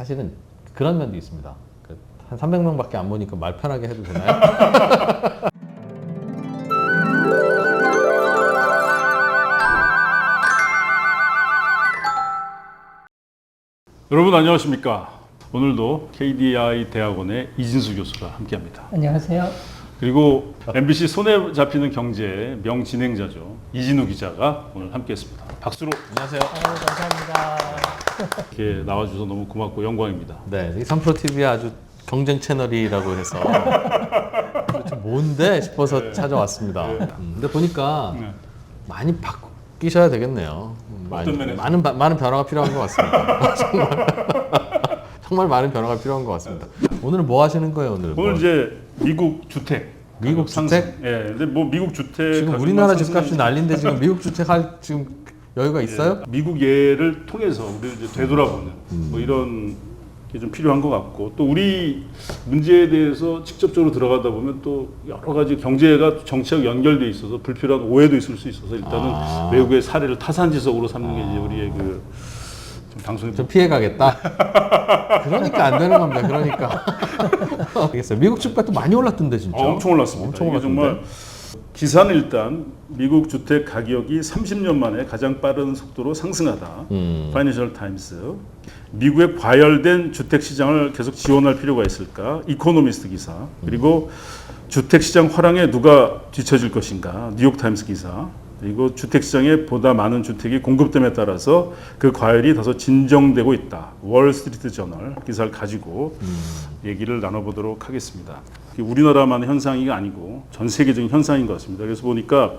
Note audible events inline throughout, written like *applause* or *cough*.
사실은 그런 면도 있습니다. 그한 300명밖에 안 보니까 말 편하게 해도 되나요? *laughs* 여러분 안녕하십니까? 오늘도 KDI 대학원의 이진수 교수가 함께합니다. 안녕하세요. 그리고 MBC 손에 잡히는 경제 명진행자죠 이진우 기자가 오늘 함께했습니다. 박수로 안녕하세요. 아유, 감사합니다. 이렇게 나와주셔서 너무 고맙고 영광입니다. 네, 이 3프로 TV의 아주 경쟁 채널이라고 해서 도대체 뭔데 싶어서 찾아왔습니다. 음, 근데 보니까 네. 많이 바뀌셔야 되겠네요. 음, 많이, 어떤 면에서? 많은 바- 많은 변화가 필요한 것 같습니다. *laughs* 정말 정말 많은 변화가 필요한 것 같습니다. 오늘 뭐 하시는 거예요 오늘? 오늘 뭐, 이제 미국 주택 미국 가격 상승. 주택? 예, 근데 뭐 미국 주택 지금 가격만 우리나라 상승하는 집값이 난리인데 지금 미국 주택 할 지금 여유가 있어요? 예, 미국 예를 통해서 우리 이제 되돌아보는 뭐 이런 게 좀 필요한 것 같고 또 우리 문제에 대해서 직접적으로 들어가다 보면 또 여러 가지 경제가 정치하고 연결돼 있어서 불필요한 오해도 있을 수 있어서 일단은 아. 외국의 사례를 타산지석으로 삼는 게 이제 우리의 그좀 방송이 좀 피해 가겠다. *laughs* 그러니까 안 되는 겁니다. 그러니까. *laughs* 알겠어요. 미국 주가도 많이 올랐던데 진짜. 어, 엄청 올랐습니다. 엄청 이게 올랐던데. 정말 기사는 일단 미국 주택 가격이 30년 만에 가장 빠른 속도로 상승하다. 음. 파이낸셜 타임스. 미국의 과열된 주택 시장을 계속 지원할 필요가 있을까? 이코노미스트 기사. 그리고 주택 시장 화랑에 누가 뒤처질 것인가? 뉴욕 타임스 기사. 그리고 주택 시장에 보다 많은 주택이 공급됨에 따라서 그 과열이 다소 진정되고 있다. 월스트리트 저널 기사를 가지고 얘기를 나눠보도록 하겠습니다. 우리나라만의 현상이 아니고 전 세계적인 현상인 것 같습니다. 그래서 보니까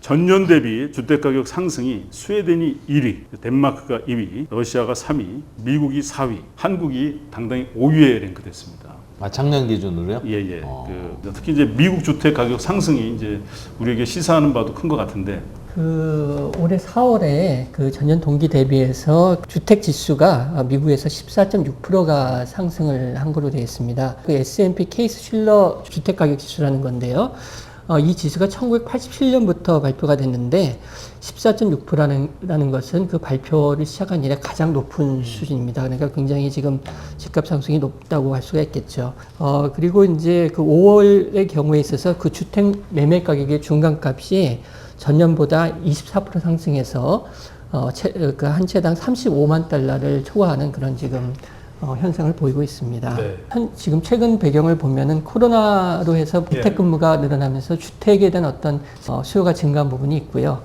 전년 대비 주택 가격 상승이 스웨덴이 1위, 덴마크가 2위, 러시아가 3위, 미국이 4위, 한국이 당당히 5위에 랭크됐습니다. 아, 작년 기준으로요? 예, 예. 어. 그 특히 이제 미국 주택 가격 상승이 이제 우리에게 시사하는 바도 큰 것 같은데 그 올해 4월에 그 전년 동기 대비해서 주택 지수가 미국에서 14.6%가 상승을 한 걸로 되어 있습니다. 그 S&P 케이스 슐러 주택 가격 지수라는 건데요. 어, 이 지수가 1987년부터 발표가 됐는데 14.6%라는 라는 것은 그 발표를 시작한 이래 가장 높은 수준입니다. 그러니까 굉장히 지금 집값 상승이 높다고 할 수가 있겠죠. 어, 그리고 이제 그 5월의 경우에 있어서 그 주택 매매 가격의 중간값이 전년보다 24% 상승해서 어, 그한 채당 35만 달러를 초과하는 그런 지금 어, 현상을 보이고 있습니다. 네. 현, 지금 최근 배경을 보면은 코로나로 해서 예. 재택근무가 늘어나면서 주택에 대한 어떤 어, 수요가 증가한 부분이 있고요.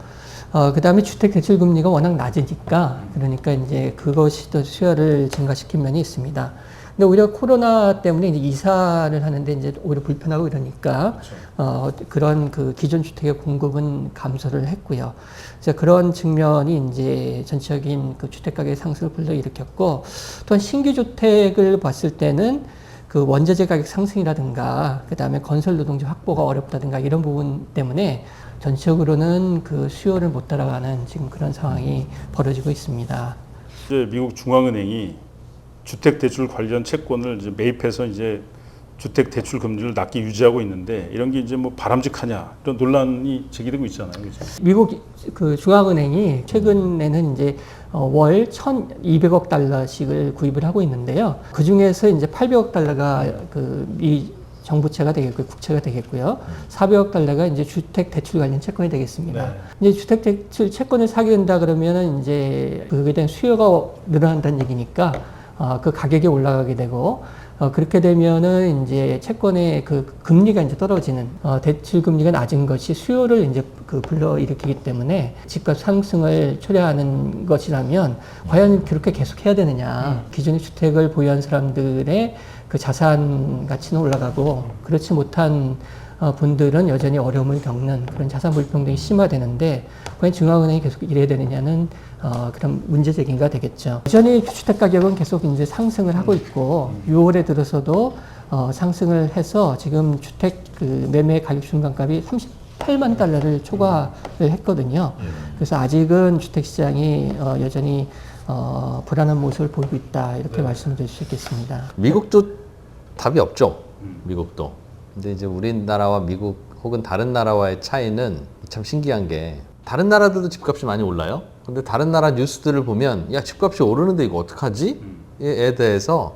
어, 그 다음에 주택 대출 금리가 워낙 낮으니까 그러니까 이제 그것이 또 수요를 증가시킨 면이 있습니다. 근데 오히려 코로나 때문에 이제 이사를 하는데 이제 오히려 불편하고 이러니까 어, 그런 그 기존 주택의 공급은 감소를 했고요. 그래서 그런 측면이 이제 전체적인 그 주택 가격 상승을 불러일으켰고 또한 신규 주택을 봤을 때는 그 원자재 가격 상승이라든가 그다음에 건설 노동자 확보가 어렵다든가 이런 부분 때문에 전체적으로는 그 수요를 못 따라가는 지금 그런 상황이 벌어지고 있습니다. 이제 미국 중앙은행이 주택 대출 관련 채권을 이제 매입해서 이제 주택 대출 금리를 낮게 유지하고 있는데 이런 게 이제 뭐 바람직하냐 이런 논란이 제기되고 있잖아요. 그죠? 미국 그 중앙은행이 최근에는 이제 어, 월 1,200억 달러씩을 구입을 하고 있는데요. 그 중에서 이제 800억 달러가 그미 정부채가 되겠고요, 국채가 되겠고요. 400억 달러가 이제 주택 대출 관련 채권이 되겠습니다. 네. 이제 주택 대출 채권을 사게 된다 그러면은 이제 그에 대한 수요가 늘어난다는 얘기니까 어, 그 가격이 올라가게 되고 어, 그렇게 되면은 이제 채권의 그 금리가 이제 떨어지는 어, 대출 금리가 낮은 것이 수요를 이제 그 불러 일으키기 때문에 집값 상승을 초래하는 것이라면 과연 그렇게 계속 해야 되느냐. 기존의 주택을 보유한 사람들의 그 자산 가치는 올라가고 그렇지 못한 어, 분들은 여전히 어려움을 겪는 그런 자산 불평등이 심화되는데 과연 중앙은행이 계속 이래야 되느냐는 어, 그런 문제 제기가 되겠죠. 여전히 주택 가격은 계속 이제 상승을 하고 있고 6월에 들어서도 어, 상승을 해서 지금 주택 그 매매 가격 중간값이 38만 달러를 초과를 했거든요. 그래서 아직은 주택 시장이 어, 여전히 어, 불안한 모습을 보이고 있다 이렇게 말씀드릴 수 있겠습니다. 미국도 답이 없죠. 미국도. 근데 이제 우리나라와 미국 혹은 다른 나라와의 차이는 참 신기한 게 다른 나라들도 집값이 많이 올라요. 근데 다른 나라 뉴스들을 보면 야 집값이 오르는데 이거 어떡하지? 주택에 대해서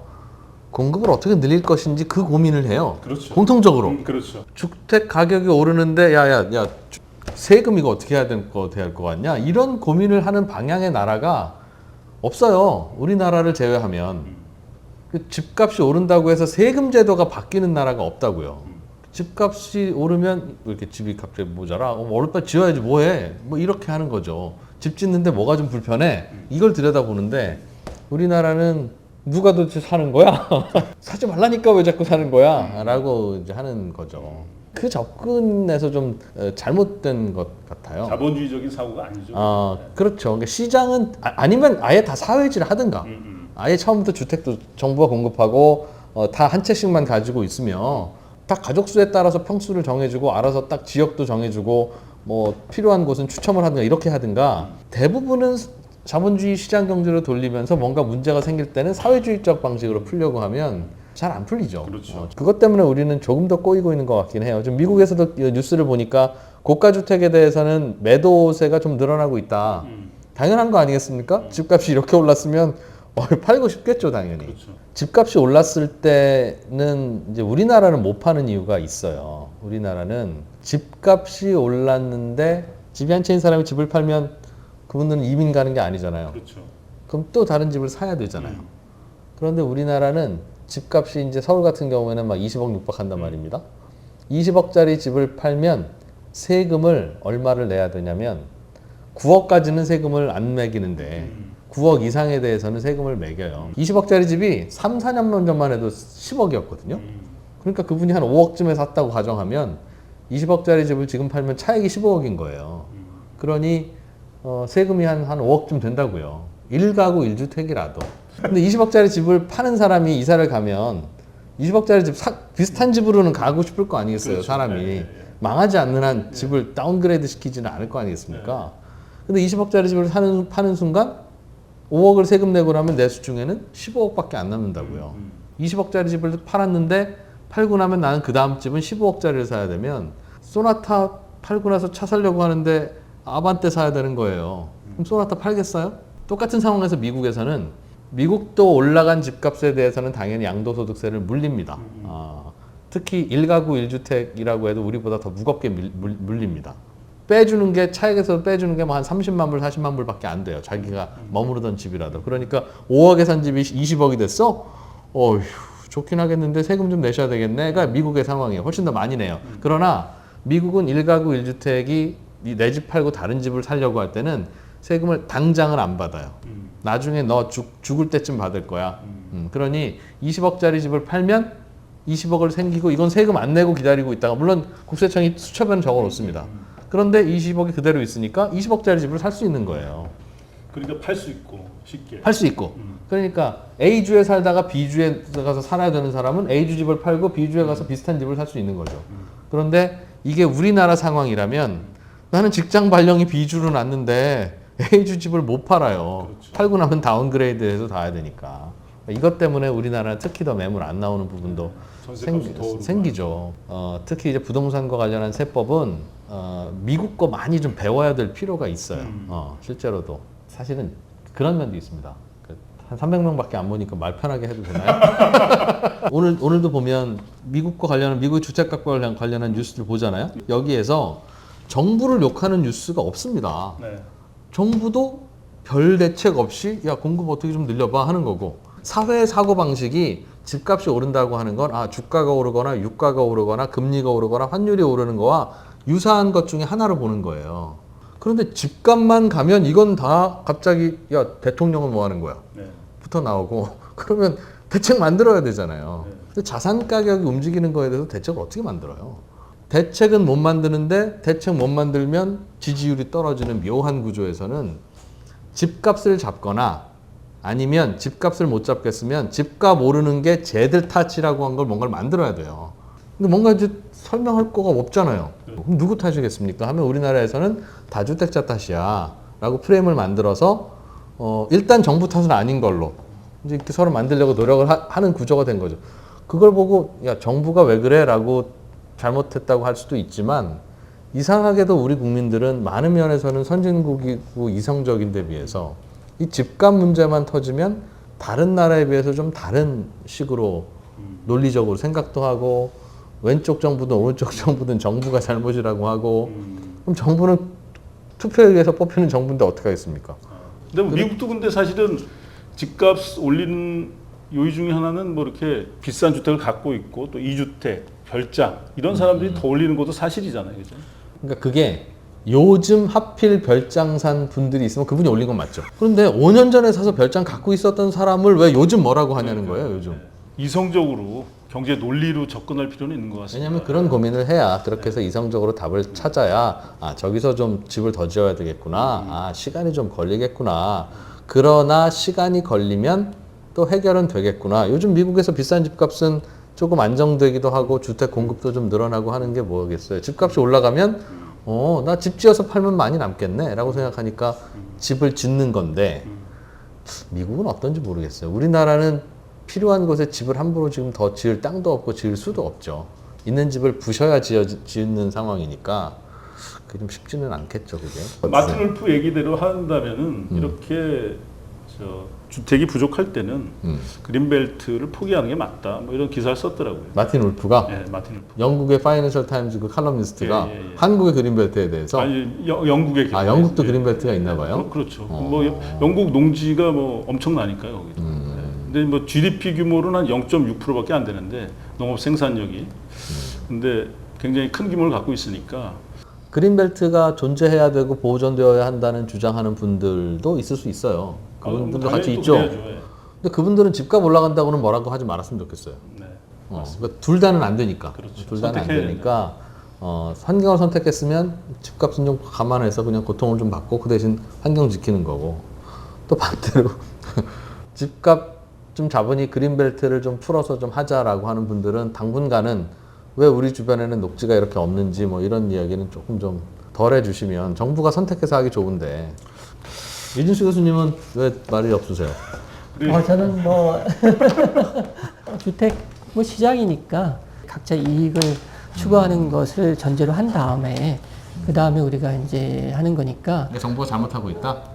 공급을 어떻게 늘릴 것인지 그 고민을 해요. 그렇죠. 공통적으로 음, 그렇죠. 주택 가격이 오르는데 야야 야 주- 세금 이거 어떻게 해야 될거 될것 같냐 이런 고민을 하는 방향의 나라가 없어요. 우리나라를 제외하면 그 집값이 오른다고 해서 세금 제도가 바뀌는 나라가 없다고요. 집값이 오르면 왜 이렇게 집이 갑자기 모자라? 어, 어렵다 지어야지 뭐해? 뭐 이렇게 하는 거죠. 집 짓는데 뭐가 좀 불편해? 이걸 들여다보는데 우리나라는 누가 도대체 사는 거야? *laughs* 사지 말라니까 왜 자꾸 사는 거야? 라고 이제 하는 거죠. 그 접근에서 좀 어, 잘못된 것 같아요. 자본주의적인 사고가 아니죠. 아 그렇죠. 그러니까 시장은 아, 아니면 아예 다 사회지를 하든가. 음, 음. 아예 처음부터 주택도 정부가 공급하고 어, 다한 채씩만 가지고 있으면 다 가족 수에 따라서 평수를 정해주고 알아서 딱 지역도 정해주고 뭐 필요한 곳은 추첨을 하든가 이렇게 하든가 대부분은 자본주의 시장 경제로 돌리면서 뭔가 문제가 생길 때는 사회주의적 방식으로 풀려고 하면 잘 안 풀리죠. 그렇죠. 어, 그것 때문에 우리는 조금 더 꼬이고 있는 것 같긴 해요. 지금 미국에서도 이 뉴스를 보니까 고가 주택에 대해서는 매도세가 좀 늘어나고 있다. 음, 당연한 거 아니겠습니까? 집값이 이렇게 올랐으면 어, *laughs* 팔고 싶겠죠, 당연히. 그렇죠. 집값이 올랐을 때는 이제 우리나라는 못 파는 이유가 있어요. 우리나라는 집값이 올랐는데 집이 한 채인 사람이 집을 팔면 그분들은 이민 가는 게 아니잖아요. 그렇죠. 그럼 또 다른 집을 사야 되잖아요. 그런데 우리나라는 집값이 이제 서울 같은 경우에는 막 20억 육박한단 말입니다. 20억짜리 집을 팔면 세금을 얼마를 내야 되냐면 9억까지는 세금을 안 매기는데 음. 9억 이상에 대해서는 세금을 매겨요. 20억짜리 집이 3, 4년 전만 해도 10억이었거든요. 음, 그러니까 그분이 한 5억쯤에 샀다고 가정하면 20억짜리 집을 지금 팔면 차익이 15억인 거예요. 그러니 어, 세금이 한, 한 5억쯤 된다고요. 1가구 1주택이라도. 근데 20억짜리 집을 파는 사람이 이사를 가면 20억짜리 집 사- 비슷한 집으로는 가고 싶을 거 아니겠어요, 그렇죠. 사람이. 네, 네, 네. 망하지 않는 한 집을 다운그레이드 시키지는 않을 거 아니겠습니까? 근데 20억짜리 집을 사는, 파는 순간 5억을 세금 내고 나면 내수 중에는 15억밖에 안 남는다고요. 음. 20억짜리 집을 팔았는데 팔고 나면 나는 그 다음 집은 15억짜리를 사야 되면 소나타 팔고 나서 차 사려고 하는데 아반떼 사야 되는 거예요. 그럼 소나타 팔겠어요? 똑같은 상황에서 미국에서는 미국도 올라간 집값에 대해서는 당연히 양도소득세를 물립니다. 아, 특히 1가구 1주택이라고 해도 우리보다 더 무겁게 밀, 물, 물립니다. 빼주는 게 차액에서 빼주는 게 뭐 한 30만 불, 40만 불밖에 안 돼요. 자기가 머무르던 집이라도. 그러니까 5억에 산 집이 20억이 됐어? 어휴, 좋긴 하겠는데 세금 좀 내셔야 되겠네.가 미국의 상황이에요. 훨씬 더 많이 내요. 그러나 미국은 1가구 1주택이 내 집 팔고 다른 집을 살려고 할 때는 세금을 당장을 안 받아요. 음. 나중에 너 죽, 죽을 때쯤 받을 거야. 음, 그러니 20억짜리 집을 팔면 20억을 생기고 이건 세금 안 내고 기다리고 있다가 물론 국세청이 수첩에는 적어 놓습니다. 그런데 20억이 그대로 있으니까 20억짜리 집을 살 수 있는 거예요. 그러니까 팔 수 있고 쉽게. 팔 수 있고. 그러니까 A주에 살다가 B주에 가서 살아야 되는 사람은 A주 집을 팔고 B주에 가서 비슷한 집을 살 수 있는 거죠. 그런데 이게 우리나라 상황이라면 나는 직장 발령이 B주로 났는데 A주 집을 못 팔아요. 그렇죠. 팔고 나면 다운그레이드해서 다 해야 되니까. 이것 때문에 우리나라는 특히 더 매물 안 나오는 부분도 전세값이 생, 더 오르고 생기 죠. 어, 특히 이제 부동산과 관련한 세법은 어, 미국 거 많이 좀 배워야 될 필요가 있어요. 음. 어, 실제로도 사실은 그런 면도 있습니다. 그, 한 300명밖에 안 보니까 말 편하게 해도 되나요? *laughs* 오늘 오늘도 보면 미국과 관련한 미국의 주택값과 관련- 관련한 뉴스들 보잖아요. 여기에서 정부를 욕하는 뉴스가 없습니다. 네. 정부도 별 대책 없이 야 공급 어떻게 좀 늘려봐 하는 거고 사회 사고 방식이 집값이 오른다고 하는 건 아 주가가 오르거나 유가가 오르거나 금리가 오르거나 환율이 오르는 거와 유사한 것 중에 하나로 보는 거예요. 그런데 집값만 가면 이건 다 갑자기 야 대통령은 뭐 하는 거야? 네. 부터 나오고 *laughs* 그러면 대책 만들어야 되잖아요. 네. 근데 자산 가격이 움직이는 거에 대해서 대책을 어떻게 만들어요? 대책은 못 만드는데 대책 못 만들면 지지율이 떨어지는 묘한 구조에서는 집값을 잡거나 아니면 집값을 못 잡겠으면 집값 오르는 게 쟤들 탓이라고 한 걸 뭔가를 만들어야 돼요. 근데 뭔가 이제 설명할 거가 없잖아요. 그럼 누구 탓이겠습니까? 하면 우리나라에서는 다주택자 탓이야. 라고 프레임을 만들어서 어, 일단 정부 탓은 아닌 걸로 이제 이렇게 서로 만들려고 노력을 하, 는 구조가 된 거죠. 그걸 보고 야 정부가 왜 그래? 라고 잘못했다고 할 수도 있지만 이상하게도 우리 국민들은 많은 면에서는 선진국이고 이성적인 데 비해서 이 집값 문제만 터지면 다른 나라에 비해서 좀 다른 식으로 논리적으로 생각도 하고 왼쪽 정부든 오른쪽 *laughs* 정부든 정부가 잘못이라고 하고 그럼 정부는 투표에 의해서 뽑히는 정부인데 어떻게 하겠습니까? 근데 뭐 미국도 근데 사실은 집값 올리는 요인 중에 하나는 뭐 이렇게 비싼 주택을 갖고 있고 또 이주택, 별장 이런 사람들이 더 올리는 것도 사실이잖아요. 그죠? 그러니까 그게 요즘 하필 별장 산 분들이 있으면 그분이 올린 건 맞죠. 그런데 5년 전에 사서 별장 갖고 있었던 사람을 왜 요즘 뭐라고 하냐는 거예요, 요즘. 이성적으로 경제 논리로 접근할 필요는 있는 것 같습니다. 왜냐하면 그런 고민을 해야 그렇게 해서 이성적으로 답을 찾아야 아 저기서 좀 집을 더 지어야 되겠구나. 아 시간이 좀 걸리겠구나. 그러나 시간이 걸리면 또 해결은 되겠구나. 요즘 미국에서 비싼 집값은 조금 안정되기도 하고 주택 공급도 좀 늘어나고 하는 게 뭐겠어요? 집값이 올라가면 어 나 집 지어서 팔면 많이 남겠네 라고 생각하니까 집을 짓는 건데 미국은 어떤지 모르겠어요. 우리나라는 필요한 곳에 집을 함부로 지금 더 지을 땅도 없고 지을 수도 없죠. 있는 집을 부셔야 지어, 짓는 상황이니까 그게 좀 쉽지는 않겠죠, 그게. 마틴 울프 얘기대로 한다면은 음. 이렇게 저 주택이 부족할 때는 음. 그린벨트를 포기하는 게 맞다. 뭐 이런 기사를 썼더라고요. 마틴 울프가 예, 마틴 울프. 영국의 파이낸셜 타임즈 그 칼럼니스트가 예, 예, 예. 한국의 그린벨트에 대해서 아니 여- 영국의 아 영국도 예. 그린벨트가 있나 봐요. 그, 렇죠 어. 뭐 여- 영국 농지가 뭐 엄청나니까요. 거기도. 음. 네. 근데 뭐 GDP 규모로는 한 0.6%밖에 안 되는데 농업 생산력이. 음. 근데 굉장히 큰 규모를 갖고 있으니까 그린벨트가 존재해야 되고 보존되어야 한다는 주장하는 분들도 있을 수 있어요. 그분들도 아, 같이 있죠. 그래야죠. 예. 근데 그분들은 집값 올라간다고는 뭐라고 하지 말았으면 좋겠어요. 네. 어, 그러니까 둘 다는 안 되니까. 그렇죠. 둘 다는 안 선택해야 되니까 어, 환경을 선택했으면 집값은 좀 감안해서 그냥 고통을 좀 받고 그 대신 환경 지키는 거고 또 반대로 *laughs* 집값 좀 잡으니 그린벨트를 좀 풀어서 좀 하자라고 하는 분들은 당분간은 왜 우리 주변에는 녹지가 이렇게 없는지 뭐 이런 이야기는 조금 좀 덜 해주시면 정부가 선택해서 하기 좋은데 이준수 교수님은 왜 말이 없으세요? 어, 저는 뭐 *laughs* 주택 뭐 시장이니까 각자 이익을 추구하는 것을 전제로 한 다음에 그 다음에 우리가 이제 하는 거니까 정부가 잘못하고 있다?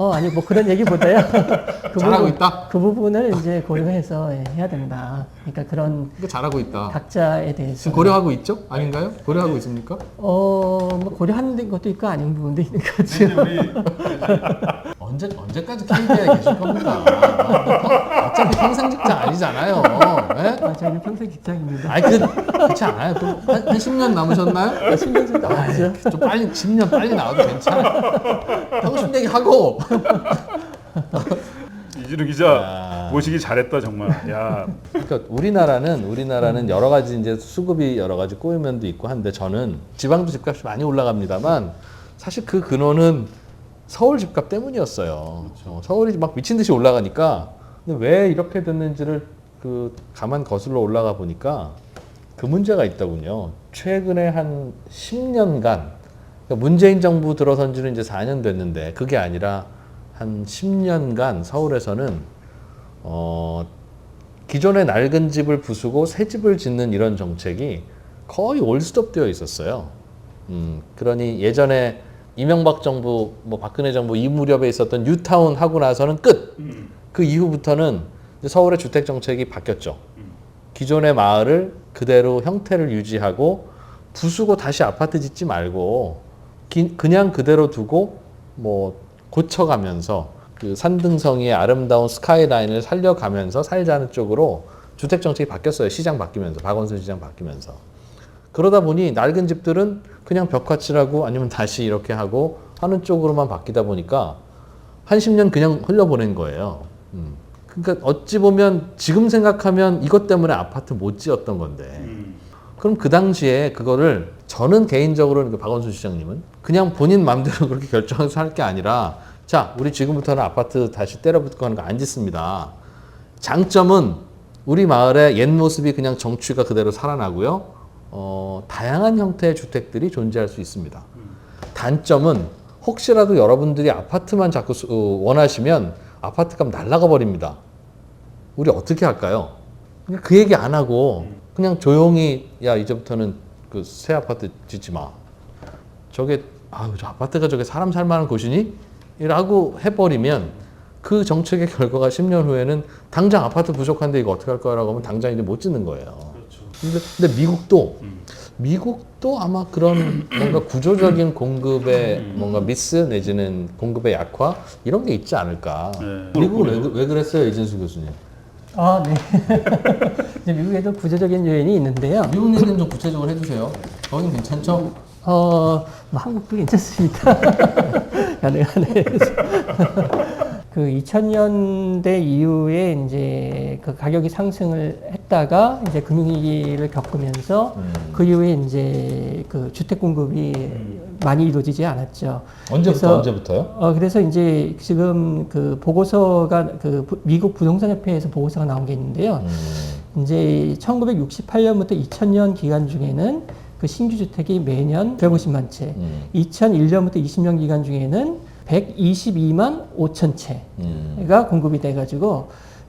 어 아니 뭐 그런 얘기보다요. *laughs* 그 잘하고 있다? 그 부분을 이제 고려해서 예, 해야 된다. 그러니까 그런 그러니까 잘하고 있다. 각자에 대해서 지금 고려하고 있죠? 아닌가요? 고려하고 있습니까? 어 뭐 고려하는 것도 있고 아닌 부분도 있는 거죠. 이제 우리 *laughs* 언제 언제까지 KB에 계실 겁니까? 어차피 평생 직장 아니잖아요. 예? 아, 저희는 평생 직장입니다. 아니 그 그렇지 않아요. 또한 10년 남으셨나요? 10년 정도 남았죠. 좀 빨리 10년 빨리 나와도 괜찮아. 하고 싶은 얘기 하고. *laughs* 이준우 기자 야. 모시기 잘했다 정말. 야 그러니까 우리나라는 우리나라는 여러 가지 이제 수급이 여러 가지 꼬인 면도 있고 한데 저는 지방도 집값이 많이 올라갑니다만 사실 그 근원은 서울 집값 때문이었어요. 어, 서울이 막 미친 듯이 올라가니까 근데 왜 이렇게 됐는지를 그 가만 거슬러 올라가 보니까 그 문제가 있더군요. 최근에 한 10년간 그러니까 문재인 정부 들어선 지는 이제 4년 됐는데 그게 아니라 한 10년간 서울에서는 어, 기존의 낡은 집을 부수고 새 집을 짓는 이런 정책이 거의 올스톱되어 있었어요. 음, 그러니 예전에 이명박 정부, 뭐 박근혜 정부 이 무렵에 있었던 뉴타운 하고 나서는 끝. 그 이후부터는 서울의 주택 정책이 바뀌었죠. 기존의 마을을 그대로 형태를 유지하고 부수고 다시 아파트 짓지 말고 기- 그냥 그대로 두고 뭐 고쳐가면서 그 산등성이의 아름다운 스카이라인을 살려가면서 살자는 쪽으로 주택 정책이 바뀌었어요. 시장 바뀌면서 박원순 시장 바뀌면서 그러다 보니 낡은 집들은 그냥 벽화칠하고 아니면 다시 이렇게 하고 하는 쪽으로만 바뀌다 보니까 한 10년 그냥 흘려보낸 거예요. 음. 그러니까 어찌 보면 지금 생각하면 이것 때문에 아파트 못 지었던 건데 음. 그럼 그 당시에 그거를 저는 개인적으로 그 박원순 시장님은 그냥 본인 마음대로 *laughs* 그렇게 결정해서 할 게 아니라 자 우리 지금부터는 아파트 다시 때려붙고 하는 거 안 짓습니다. 장점은 우리 마을의 옛 모습이 그냥 정취가 그대로 살아나고요. 어, 다양한 형태의 주택들이 존재할 수 있습니다. 단점은 혹시라도 여러분들이 아파트만 자꾸 수- 어, 원하시면 아파트값 날라가 버립니다. 우리 어떻게 할까요? 그 얘기 안 하고 그냥 조용히 야 이제부터는 그 새 아파트 짓지 마. 저게 아저 아파트가 저게 사람 살 만한 곳이니? 라고 해버리면 그 정책의 *laughs* 결과가 10년 후에는 당장 아파트 부족한데 이거 어떻게 할 거라고 하면 당장 이제 못 짓는 거예요. 그렇죠. 근데, 근데 미국도 음. 미국도 아마 그런 *clears throat* 뭔가 구조적인 공급의 뭔가 미스 내지는 공급의 약화 이런 게 있지 않을까. 네. 미국은 왜, 그- 왜 그랬어요, 이진수 교수님? 아, 네. *laughs* 이제 미국에도 구조적인 요인이 있는데요. 미국 얘기는 좀 구체적으로 해주세요. 거긴 괜찮죠? 어, 뭐 한국도 괜찮습니다. *laughs* 가능하네. *laughs* 그 2000년대 이후에 이제 그 가격이 상승을 했다가 이제 금융위기를 겪으면서 음. 그 이후에 이제 그 주택 공급이 많이 이루어지지 않았죠. 언제부터 그래서- 언제부터요? 어, 그래서 이제 지금 그 보고서가 그 부- 미국 부동산 협회에서 보고서가 나온 게 있는데요. 음. 이제 1968년부터 2000년 기간 중에는 그 신규 주택이 매년 150만 채, 음. 2001년부터 20년 기간 중에는 122만 5천 채가 음. 공급이 돼가지고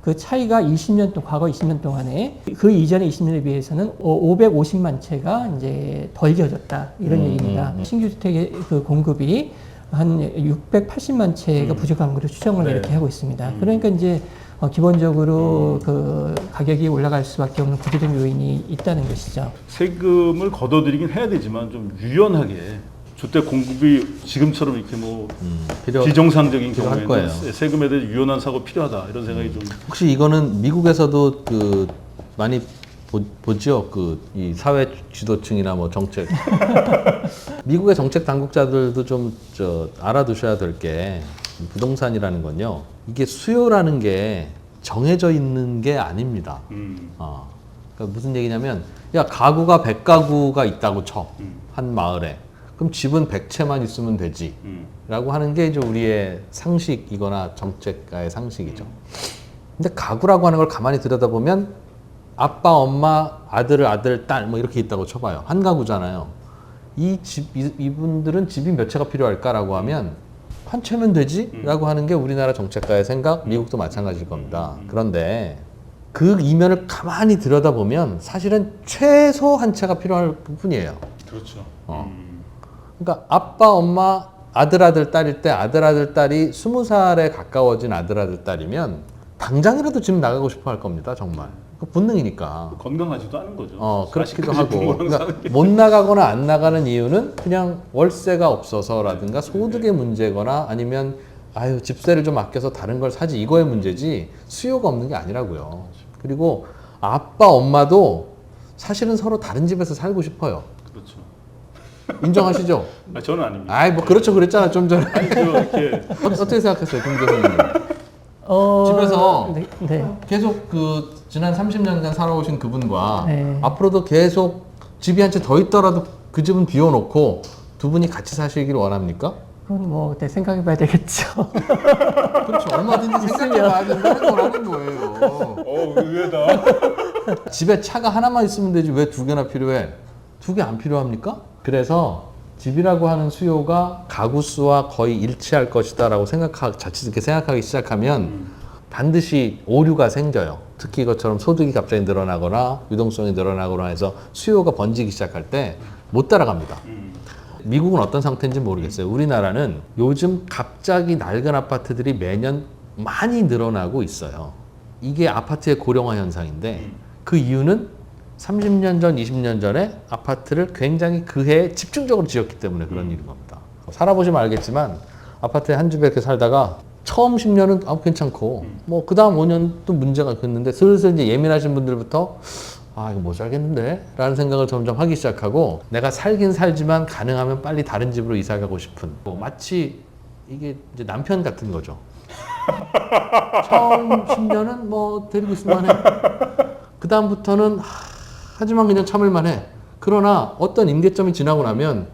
그 차이가 20년 동 과거 20년 동안에 그 이전의 20년에 비해서는 550만 채가 이제 덜 지어졌다 이런 음, 얘기입니다. 음, 음. 신규 주택의 그 공급이 한 680만 채가 부족한 것으로 추정을 네. 이렇게 하고 있습니다. 그러니까 이제 어, 기본적으로 그 가격이 올라갈 수밖에 없는 구조적 요인이 있다는 것이죠. 세금을 걷어들이긴 해야 되지만 좀 유연하게 주택 공급이 지금처럼 이렇게 뭐 음. 필요. 비정상적인 필요할 경우에는 거예요. 세- 세금에 대해 유연한 사고 필요하다 이런 생각이 좀 혹시 이거는 미국에서도 그 많이 보, 보죠? 그 이 사회 지도층이나 뭐 정책. *laughs* 미국의 정책 당국자들도 좀 저 알아두셔야 될 게 부동산이라는 건요. 이게 수요라는 게 정해져 있는 게 아닙니다. 음, 어. 그러니까 무슨 얘기냐면 야 가구가 100가구가 있다고 쳐. 음. 한 마을에. 그럼 집은 100채만 있으면 되지. 음, 라고 하는 게 이제 우리의 상식이거나 정책가의 상식이죠. 근데 가구라고 하는 걸 가만히 들여다보면 아빠, 엄마, 아들, 아들, 딸 뭐 이렇게 있다고 쳐봐요. 한 가구잖아요. 이 집, 이, 이분들은 집이 몇 채가 필요할까라고 하면 한 채면 되지? 라고 하는 게 우리나라 정책가의 생각, 미국도 마찬가지일 겁니다. 그런데 그 이면을 가만히 들여다보면 사실은 최소 한 채가 필요할 뿐이에요. 그렇죠. 어. 음, 그러니까 아빠, 엄마, 아들, 아들, 딸일 때 아들, 아들, 딸이 스무 살에 가까워진 아들, 아들, 딸이면 당장이라도 집 나가고 싶어 할 겁니다, 정말. 그 본능이니까. 건강하지도 않은 거죠. 어, 그렇기도 40까지 하고. 그러니까. 못 나가거나 안 나가는 이유는 그냥 월세가 없어서라든가 소득의 문제거나 아니면 아유, 집세를 좀 아껴서 다른 걸 사지 이거의 문제지 수요가 없는 게 아니라고요. 그리고 아빠, 엄마도 사실은 서로 다른 집에서 살고 싶어요. 그렇죠. 인정하시죠? 아, 저는 아닙니다. 아이, 뭐 그렇죠. 그랬잖아, 좀 전에. 아니, 저 이렇게 *laughs* 어, 어떻게 생각했어요, 김 교수님? 어, 집에서 네, 네. 계속 그 지난 30년간 살아오신 그분과 네. 앞으로도 계속 집이 한 채 더 있더라도 그 집은 비워놓고 두 분이 같이 사시길 원합니까? 그건 뭐 그때 생각해봐야 되겠죠. *laughs* 그렇죠. 얼마든지 생각해봐야 된다는 거라는 거예요. 어, 의외다. *laughs* 집에 차가 하나만 있으면 되지 왜 두 개나 필요해? 두 개 안 필요합니까? 그래서 집이라고 하는 수요가 가구 수와 거의 일치할 것이다라고 생각하 자칫 이렇게 생각하기 시작하면 반드시 오류가 생겨요. 특히 이것처럼 소득이 갑자기 늘어나거나 유동성이 늘어나거나 해서 수요가 번지기 시작할 때 못 따라갑니다. 음, 미국은 어떤 상태인지 모르겠어요. 우리나라는 요즘 갑자기 낡은 아파트들이 매년 많이 늘어나고 있어요. 이게 아파트의 고령화 현상인데 그 이유는 30년 전, 20년 전에 아파트를 굉장히 그 해에 집중적으로 지었기 때문에 그런 일인 겁니다. 살아보시면 알겠지만 아파트에 한 집에 이렇게 살다가 처음 10년은 아무 괜찮고 뭐그 다음 5년 또 문제가 있는데 슬슬 이제 예민하신 분들부터 아 이거 못 살겠는데? 라는 생각을 점점 하기 시작하고 내가 살긴 살지만 가능하면 빨리 다른 집으로 이사 가고 싶은 뭐 마치 이게 이제 남편 같은 거죠. *laughs* 처음 10년은 뭐 데리고 있을만 해 그 다음부터는 하지만 그냥 참을만 해 그러나 어떤 임계점이 지나고 나면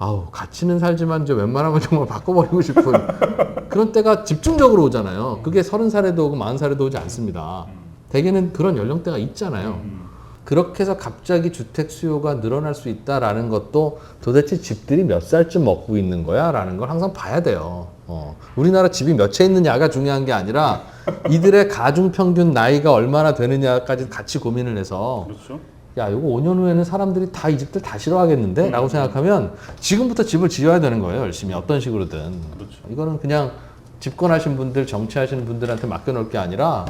아우 같이는 살지만 이제 웬만하면 정말 바꿔버리고 싶은 *laughs* 그런 때가 집중적으로 오잖아요 그게 서른 살에도 오고 마흔 살에도 오지 않습니다 대개는 그런 연령대가 있잖아요 음. 그렇게 해서 갑자기 주택 수요가 늘어날 수 있다라는 것도 도대체 집들이 몇 살쯤 먹고 있는 거야? 라는 걸 항상 봐야 돼요. 어, 우리나라 집이 몇 채 있느냐가 중요한 게 아니라 이들의 가중 평균 나이가 얼마나 되느냐까지 같이 고민을 해서 그렇죠. 야, 이거 5년 후에는 사람들이 다 이 집들 다 싫어하겠는데? 라고 생각하면 지금부터 집을 지어야 되는 거예요. 열심히. 어떤 식으로든. 그렇죠. 이거는 그냥 집권하신 분들, 정치하시는 분들한테 맡겨놓을 게 아니라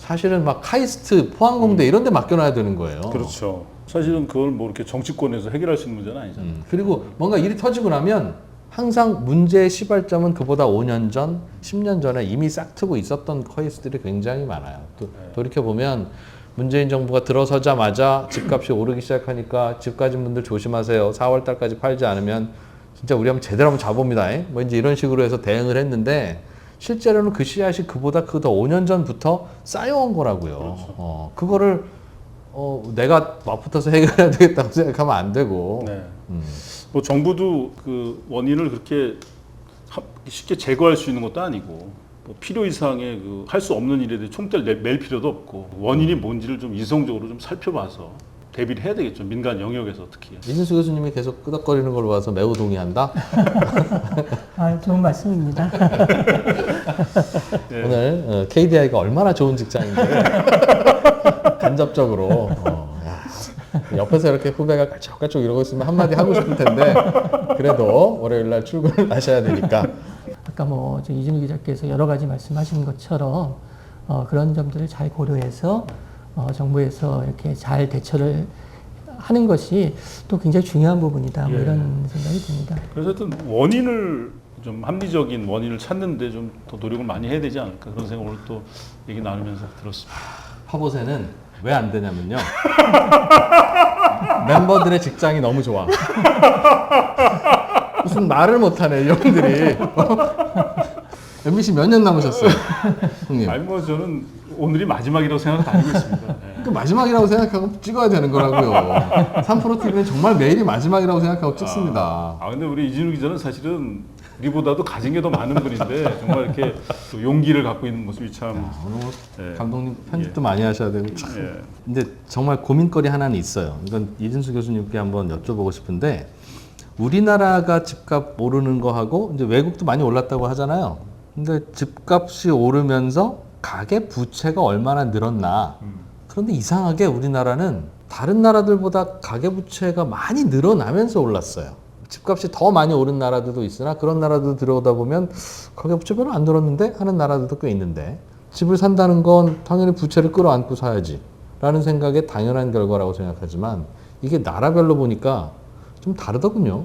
사실은 막 카이스트, 포항공대 이런 데 맡겨놔야 되는 거예요. 그렇죠. 사실은 그걸 뭐 이렇게 정치권에서 해결할 수 있는 문제는 아니잖아요. 음, 그리고 뭔가 일이 터지고 나면 항상 문제의 시발점은 그보다 5년 전, 10년 전에 이미 싹 트고 있었던 케이스들이 굉장히 많아요. 또 돌이켜보면 문재인 정부가 들어서자마자 집값이 오르기 시작하니까 집 가진 분들 조심하세요. 4월 달까지 팔지 않으면 진짜 우리 한번 제대로 한번 잡봅니다. 뭐 이제 이런 식으로 해서 대응을 했는데 실제로는 그 씨앗이 그보다 그 더 5년 전부터 쌓여온 거라고요. 어, 그거를 어, 내가 맞붙어서 해결해야 되겠다고 *laughs* 생각하면 안 되고. 네. 음. 뭐 정부도 그 원인을 그렇게 하- 쉽게 제거할 수 있는 것도 아니고 뭐 필요 이상의 그 할 수 없는 일에 대해 총대를 내- 맬 필요도 없고 원인이 뭔지를 좀 이성적으로 좀 살펴봐서 대비를 해야 되겠죠 민간 영역에서 특히 이진수 교수님이 계속 끄덕거리는 걸 봐서 매우 동의한다. *laughs* 아, 좋은 말씀입니다. 네. 오늘 어, KDI가 얼마나 좋은 직장인데 *laughs* 간접적으로 어, 야, 옆에서 이렇게 후배가 깔짝깔짝 이러고 있으면 한마디 하고 싶을 텐데 그래도 월요일 날 출근을 하셔야 되니까 아까 뭐저 이준우 기자께서 여러 가지 말씀하신 것처럼 어, 그런 점들을 잘 고려해서 어, 정부에서 이렇게 잘 대처를 하는 것이 또 굉장히 중요한 부분이다. 뭐 예. 이런 생각이 듭니다. 그래서 하여튼 원인을 좀 합리적인 원인을 찾는데 좀 더 노력을 많이 해야 되지 않을까 그런 생각 오늘 또 얘기 나누면서 들었습니다. 파보세는 왜 안 되냐면요 *laughs* 멤버들의 직장이 너무 좋아 *laughs* 무슨 말을 못하네 이형들이 MBC 몇 년 남으셨어요 *laughs* 형님 아니 뭐 저는 오늘이 마지막이라고 생각 다니고 있습니다. 네. *laughs* 그 마지막이라고 생각하고 찍어야 되는 거라고요 3프로 TV는 정말 매일이 마지막이라고 생각하고 찍습니다 아 근데 우리 이진우 기자는 사실은 우리보다도 가진 게 더 많은 분인데 정말 이렇게 또 용기를 갖고 있는 모습이 참. 오늘 예. 감독님 편집도 많이 하셔야 되고 참. 예. 근데 정말 고민거리 하나는 있어요. 이건 이진수 교수님께 한번 여쭤보고 싶은데 우리나라가 집값 오르는 거하고 이제 외국도 많이 올랐다고 하잖아요. 근데 집값이 오르면서 가계 부채가 얼마나 늘었나. 그런데 이상하게 우리나라는 다른 나라들보다 가계 부채가 많이 늘어나면서 올랐어요. 집값이 더 많이 오른 나라들도 있으나 그런 나라들 들어오다 보면 가계 부채 별로 안 늘었는데 하는 나라들도 꽤 있는데 집을 산다는 건 당연히 부채를 끌어안고 사야지 라는 생각에 당연한 결과라고 생각하지만 이게 나라별로 보니까 좀 다르더군요.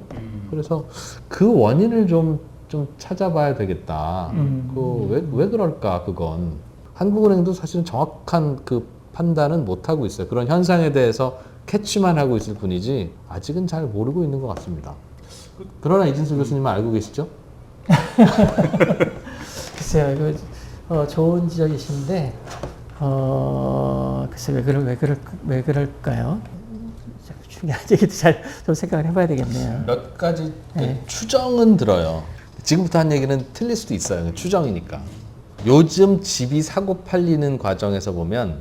그래서 그 원인을 좀, 좀 찾아봐야 되겠다. 그 왜, 왜 그럴까, 그건. 한국은행도 사실은 정확한 그 판단은 못 하고 있어요. 그런 현상에 대해서 캐치만 하고 있을 뿐이지 아직은 잘 모르고 있는 것 같습니다. 그러나 이진수 교수님은 알고 계시죠? *laughs* 글쎄요, 이거 어, 좋은 지적이신데, 어, 글쎄 왜 그럴 왜 그럴 왜 그럴까요? 중요한 얘기도 잘 좀 생각을 해봐야 되겠네요. 몇 가지 네. 추정은 들어요. 지금부터 한 얘기는 틀릴 수도 있어요. 추정이니까. 요즘 집이 사고 팔리는 과정에서 보면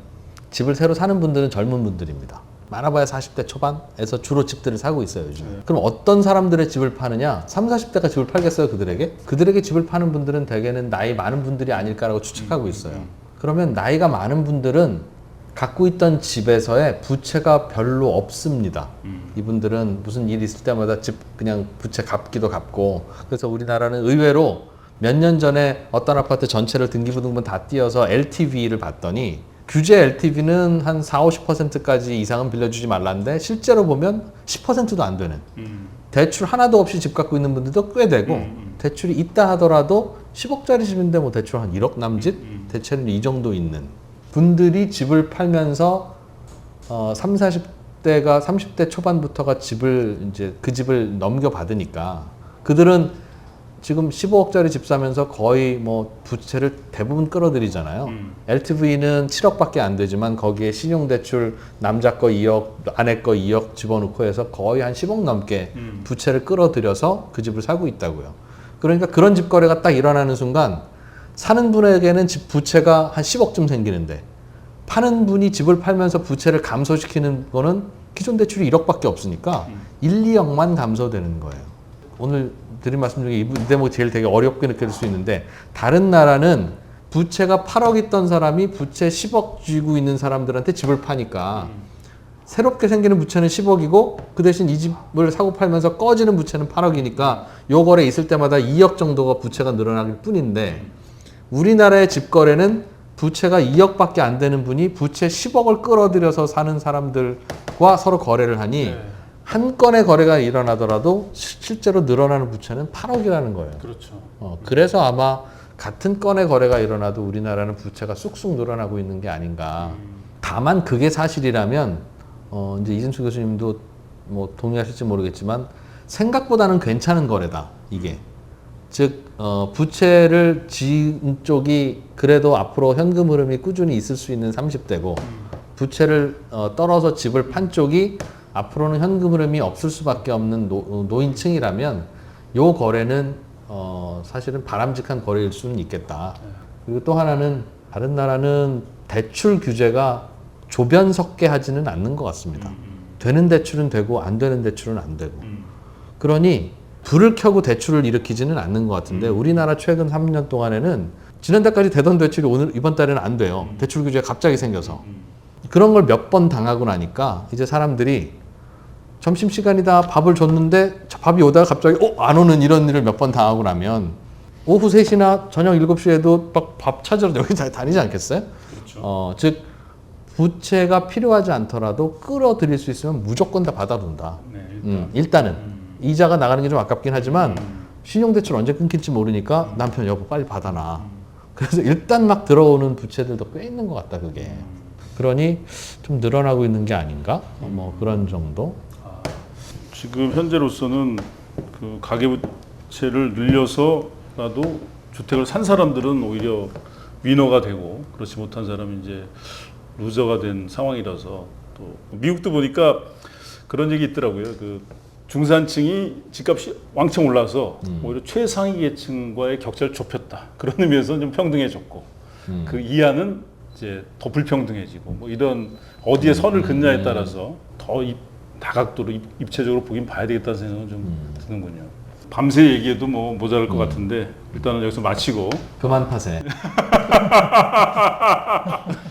집을 새로 사는 분들은 젊은 분들입니다. 많아봐야 40대 초반에서 주로 집들을 사고 있어요, 요즘. 그럼 어떤 사람들의 집을 파느냐? 3, 40대가 집을 팔겠어요, 그들에게? 그들에게 집을 파는 분들은 대개는 나이 많은 분들이 아닐까라고 추측하고 있어요. 그러면 나이가 많은 분들은 갖고 있던 집에서의 부채가 별로 없습니다. 이분들은 무슨 일 있을 때마다 집 그냥 부채 갚기도 갚고 그래서 우리나라는 의외로 몇 년 전에 어떤 아파트 전체를 등기부등본 다 띄어서 LTV를 봤더니 규제 LTV는 한 4, 50%까지 이상은 빌려주지 말라는데 실제로 보면 10%도 안 되는 음. 대출 하나도 없이 집 갖고 있는 분들도 꽤 되고 대출이 있다 하더라도 10억짜리 집인데 뭐 대출 한 1억 남짓 대체는 이 정도 있는 분들이 집을 팔면서 어, 3, 40대가 30대 초반부터가 집을 이제 그 집을 넘겨받으니까 그들은 지금 15억짜리 집 사면서 거의 뭐 부채를 대부분 끌어들이잖아요. 음. LTV는 7억밖에 안 되지만 거기에 신용대출 남자 거 2억, 아내 거 2억 집어넣고 해서 거의 한 10억 넘게 음. 부채를 끌어들여서 그 집을 사고 있다고요. 그러니까 그런 집 거래가 딱 일어나는 순간 사는 분에게는 집 부채가 한 10억쯤 생기는데 파는 분이 집을 팔면서 부채를 감소시키는 거는 기존 대출이 1억밖에 없으니까 1, 2억만 감소되는 거예요. 오늘 드린 말씀 중에 이 부- 이 대목이 제일 되게 어렵게 느껴질 수 있는데 다른 나라는 부채가 8억 있던 사람이 부채 10억 쥐고 있는 사람들한테 집을 파니까 새롭게 생기는 부채는 10억이고 그 대신 이 집을 사고 팔면서 꺼지는 부채는 8억이니까 요 거래 있을 때마다 2억 정도가 부채가 늘어나길 뿐인데 우리나라의 집 거래는 부채가 2억밖에 안 되는 분이 부채 10억을 끌어들여서 사는 사람들과 서로 거래를 하니 네. 한 건의 거래가 일어나더라도 시- 실제로 늘어나는 부채는 8억이라는 거예요. 그렇죠. 어, 그래서 아마 같은 건의 거래가 일어나도 우리나라는 부채가 쑥쑥 늘어나고 있는 게 아닌가. 다만 그게 사실이라면 어, 이제 이진수 교수님도 뭐 동의하실지 모르겠지만 생각보다는 괜찮은 거래다 이게. 즉 어, 부채를 지은 쪽이 그래도 앞으로 현금 흐름이 꾸준히 있을 수 있는 30대고 부채를 어, 떨어서 집을 판 쪽이 앞으로는 현금 흐름이 없을 수밖에 없는 노, 어, 노인층이라면 요 거래는 어, 사실은 바람직한 거래일 수는 있겠다. 그리고 또 하나는 다른 나라는 대출 규제가 조변석게 하지는 않는 것 같습니다. 되는 대출은 되고 안 되는 대출은 안 되고. 그러니 불을 켜고 대출을 일으키지는 않는 것 같은데 우리나라 최근 3년 동안에는 지난달까지 되던 대출이 오늘 이번 달에는 안 돼요. 대출 규제가 갑자기 생겨서 그런 걸 몇 번 당하고 나니까 이제 사람들이 점심 시간이다 밥을 줬는데 자, 밥이 오다가 갑자기 어안 오는 이런 일을 몇 번 당하고 나면 오후 3시나 저녁 7시에도 막 밥 찾으러 *laughs* 여기 다 다니지 않겠어요? 그렇죠. 어, 즉 부채가 필요하지 않더라도 끌어들일 수 있으면 무조건 다 받아둔다. 네. 음, 일단은 이자가 나가는 게 좀 아깝긴 하지만 신용대출 언제 끊길지 모르니까 남편 여보 빨리 받아놔. 그래서 일단 막 들어오는 부채들도 꽤 있는 것 같다 그게. 그러니 좀 늘어나고 있는 게 아닌가? 어, 뭐 그런 정도. 지금 현재로서는 그 가계부채를 늘려서라도 주택을 산 사람들은 오히려 위너가 되고 그렇지 못한 사람이 이제 루저가 된 상황이라서 또 미국도 보니까 그런 얘기 있더라고요. 그 중산층이 집값이 왕창 올라서 오히려 최상위 계층과의 격차를 좁혔다. *laughs* 그런 의미에서 좀 평등해졌고 그 이하는 이제 더 불평등해지고 뭐 이런 어디에 선을 긋냐에 따라서 더 입, 다각도로 입, 입체적으로 보긴 봐야 되겠다는 생각은 좀 드는군요. 밤새 얘기해도 뭐 모자랄 것 같은데 일단은 여기서 마치고. 그만 파세. *laughs*